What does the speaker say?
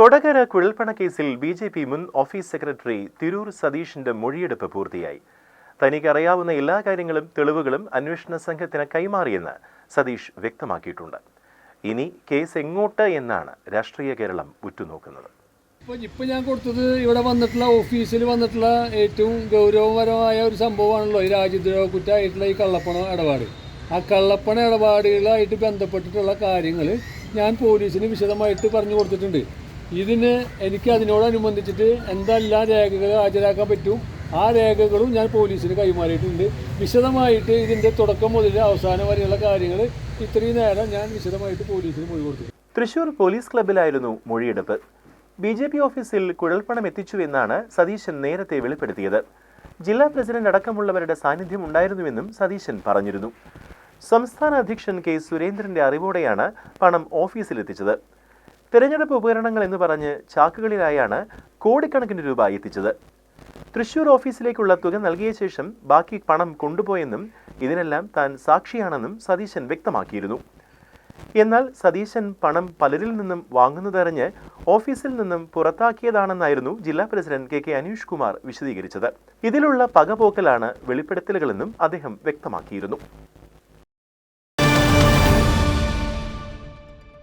കൊടകര കുഴൽപ്പണ കേസിൽ B J P മുൻ ഓഫീസ് സെക്രട്ടറി തിരൂർ സതീഷിന്റെ മൊഴിയെടുപ്പ് പൂർത്തിയായി. തനിക്കറിയാവുന്ന എല്ലാ കാര്യങ്ങളും തെളിവുകളും അന്വേഷണ സംഘത്തിന് കൈമാറിയെന്ന് സതീഷ് വ്യക്തമാക്കിയിട്ടുണ്ട്. ഇനി കേസ് എങ്ങോട്ട് എന്നാണ് രാഷ്ട്രീയ കേരളം ഉറ്റുനോക്കുന്നത്. ഇപ്പോൾ ഞാൻ കൊടുത്തത് ഇവിടെ വന്നിട്ടുള്ള ഓഫീസിൽ വന്നിട്ടുള്ള ഏറ്റവും ഗൗരവപരമായ ഒരു സംഭവമാണല്ലോ ഈ രാജ്യദ്രോഹ കുറ്റമായിട്ടുള്ള ഈ കള്ളപ്പണ ഇടപാട്. ആ കള്ളപ്പണ ഇടപാടുകളായിട്ട് ബന്ധപ്പെട്ടിട്ടുള്ള കാര്യങ്ങൾ ഞാൻ പോലീസിന് വിശദമായിട്ട് പറഞ്ഞു കൊടുത്തിട്ടുണ്ട്. ഇതിന് എനിക്ക് അതിനോടനുബന്ധിച്ചിട്ട് എന്തെല്ലാം രേഖകൾ ഹാജരാക്കാൻ പറ്റും ആ രേഖകളും ഞാൻ പോലീസിന് കൈമാറിയിട്ടുണ്ട്. വിശദമായിട്ട് ഇതിന്റെ തുടക്കം മുതൽ അവസാനം വരെയുള്ള കാര്യങ്ങൾ ഇത്രയും നേരം ഞാൻ വിശദമായിട്ട് പോലീസിന് മൊഴി കൊടുത്തു തൃശൂർ പോലീസ് ക്ലബിലായിരുന്നു മൊഴിയെടുപ്പ്. ബി ജെ പി ഓഫീസിൽ കുഴൽപ്പണം എത്തിച്ചു എന്നാണ് സതീശൻ നേരത്തെ വെളിപ്പെടുത്തിയത്. ജില്ലാ പ്രസിഡന്റ് അടക്കമുള്ളവരുടെ സാന്നിധ്യം ഉണ്ടായിരുന്നുവെന്നും സതീശൻ പറഞ്ഞിരുന്നു. സംസ്ഥാന അധ്യക്ഷൻ കെ സുരേന്ദ്രന്റെ അറിവോടെയാണ് പണം ഓഫീസിലെത്തിച്ചത്. തിരഞ്ഞെടുപ്പ് ഉപകരണങ്ങൾ എന്ന് പറഞ്ഞ് ചാക്കുകളിലായാണ് കോടിക്കണക്കിന് രൂപ എത്തിച്ചത്. തൃശൂർ ഓഫീസിലേക്കുള്ള തുക നൽകിയ ശേഷം ബാക്കി പണം കൊണ്ടുപോയെന്നും ഇതിനെല്ലാം താൻ സാക്ഷിയാണെന്നും സതീശൻ വ്യക്തമാക്കിയിരുന്നു. എന്നാൽ സതീശൻ പണം പലരിൽ നിന്നും വാങ്ങുന്നതറിഞ്ഞ് ഓഫീസിൽ നിന്നും പുറത്താക്കിയതാണെന്നായിരുന്നു ജില്ലാ president K K Aneesh Kumar വിശദീകരിച്ചത്. ഇതിലുള്ള പകപോക്കലാണ് വെളിപ്പെടുത്തലുകളെന്നും അദ്ദേഹം വ്യക്തമാക്കിയിരുന്നു.